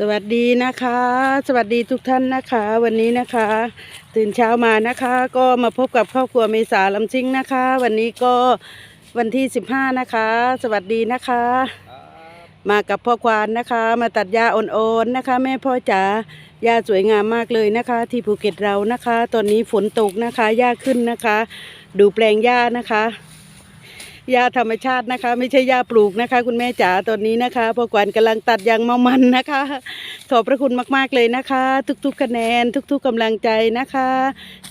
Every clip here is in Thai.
สวัสดีนะคะ สวัสดีทุกท่านนะคะ วันนี้นะคะ ตื่นเช้ามานะคะ ก็มาพบกับครอบครัวเมษาลำซิ่งนะคะ วันนี้ก็วันที่ 15 นะคะ สวัสดีนะคะ มากับพ่อควานนะคะ มาตัดหญ้าอ่อนๆนะคะ แม่พ่อจ๋าหญ้าสวยงามมากเลยนะคะ ที่ภูเก็ตเรานะคะ ตอนนี้ฝนตกนะคะหญ้าขึ้นนะคะ ดูแปลงหญ้านะคะ หญ้าธรรมชาตินะคะ ไม่ใช่หญ้าปลูกนะคะ คุณแม่จ๋าตอนนี้นะคะพ่อควนกำลังตัดยางเมามันนะคะ ขอบพระคุณมากๆเลยนะคะ ทุกๆคะแนน ทุกๆกำลังใจนะคะ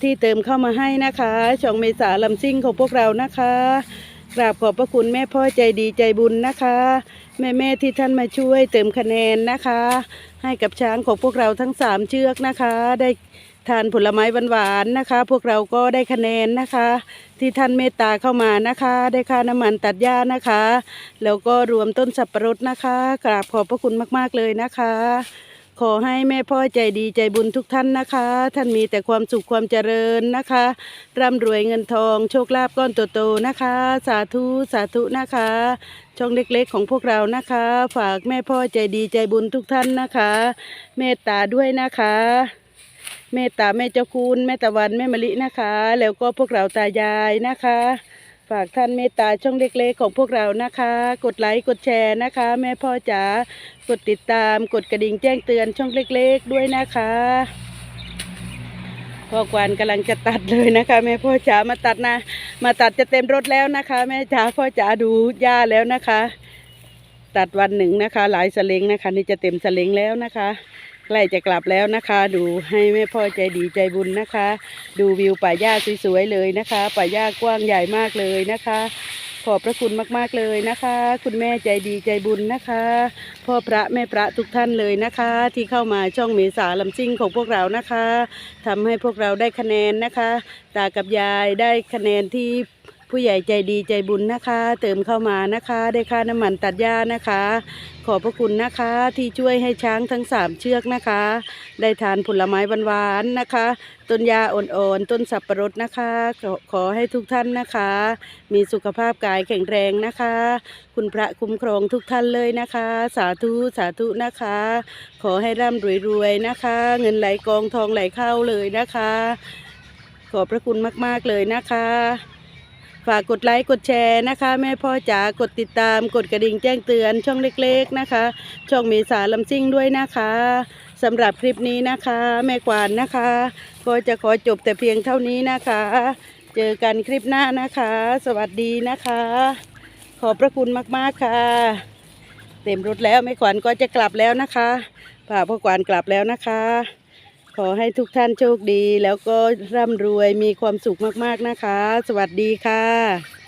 ที่เติมเข้ามาให้นะคะช่องเมษาลำซิ่งของพวกเรานะคะกราบขอบพระคุณแม่พ่อใจดีใจบุญนะคะ แม่แม่ที่ท่านมาช่วยเติมคะแนนนะคะ ให้กับช้างของพวกเราทั้งสามเชือกนะคะ ได้ ทานผลไม้หวานๆนะคะ พวกเราก็ได้คะแนนนะคะ ที่ท่านเมตตาเข้ามานะคะ ได้ค่าน้ำมันตัดหญ้านะคะ แล้วก็รวมต้นสับปะรดนะคะกราบขอบพระคุณมากๆเลยนะคะ ขอให้แม่พ่อใจดีใจบุญทุกท่านนะคะ ท่านมีแต่ความสุขความเจริญนะคะร่ำรวยเงินทองโชคลาภก้อนโตๆนะคะ สาธุสาธุนะคะ ช่องเล็กๆของพวกเรานะคะ ฝากแม่พ่อใจดีใจบุญทุกท่านนะคะ เมตตาด้วยนะคะ เมตตาแม่เจ้าคุณแม่ตะวันแม่มะลินะคะ แล้วก็พวกเราตายายนะคะ ฝากท่านเมตตาช่องเล็กๆของพวกเรานะคะ กดไลค์กดแชร์นะคะ แม่พ่อจ๋ากดติดตามกดกระดิ่งแจ้งเตือนช่องเล็ก ๆ ด้วยนะคะพ่อกวานกำลังจะตัดเลยนะคะ แม่พ่อจ๋ามาตัดนะ มาตัดจะเต็มรถแล้วนะคะ แม่จ๋าพ่อจ๋าดูหญ้าแล้วนะคะ ตัดวันหนึ่งนะคะ หลายสลิงนะคะ นี่จะเต็มสลิงแล้วนะคะ ใกล้จะกลับแล้วนะคะ ดูให้แม่พ่อใจดีใจบุญนะคะ ดูวิวป่าหญ้าสวยๆเลยนะคะป่าหญ้ากว้างใหญ่มากเลยนะคะ ขอบพระคุณมากๆเลยนะคะ คุณแม่ใจดีใจบุญนะคะ พ่อพระแม่พระทุกท่านเลยนะคะ ที่เข้ามาช่องเมษาลำซิ่งของพวกเรานะคะทำให้พวกเราได้คะแนนนะคะ ตากับยายได้คะแนนที่ ผู้ใหญ่ใจดีใจบุญนะคะ เติมเข้ามานะคะ ได้ค่าน้ำมันตัดหญ้านะคะ ขอบพระคุณนะคะที่ช่วยให้ช้างทั้งสามเชือกนะคะ ได้ทานผลไม้หวานๆนะคะ ต้นยาอ่อนๆ ต้นสับปะรดนะคะขอขอให้ทุกท่านนะคะ มีสุขภาพกายแข็งแรงนะคะ คุณพระคุ้มครองทุกท่านเลยนะคะ สาธุสาธุนะคะ ขอให้ร่ำรวยๆนะคะ เงินไหลกองทองไหลเข้าเลยนะคะ ขอบพระคุณมากๆเลยนะคะ ฝากกดไลค์กดแชร์นะคะ แม่พ่อจ๋ากดติดตามกดกระดิ่งแจ้งเตือนช่องเล็กๆนะคะ ช่องเมษาลำซิ่งด้วยนะคะสำหรับคลิปนี้นะคะ แม่กวานนะคะ ก็จะขอจบแต่เพียงเท่านี้นะคะ เจอกันคลิปหน้านะคะ สวัสดีนะคะ ขอบพระคุณมากๆค่ะ เต็มรถแล้วแม่ขวัญก็จะกลับแล้วนะคะพาพ่อขวัญกลับแล้วนะคะ ขอให้ทุกท่านโชคดี แล้วก็ร่ำรวยมีความสุขมากๆนะคะ สวัสดีค่ะ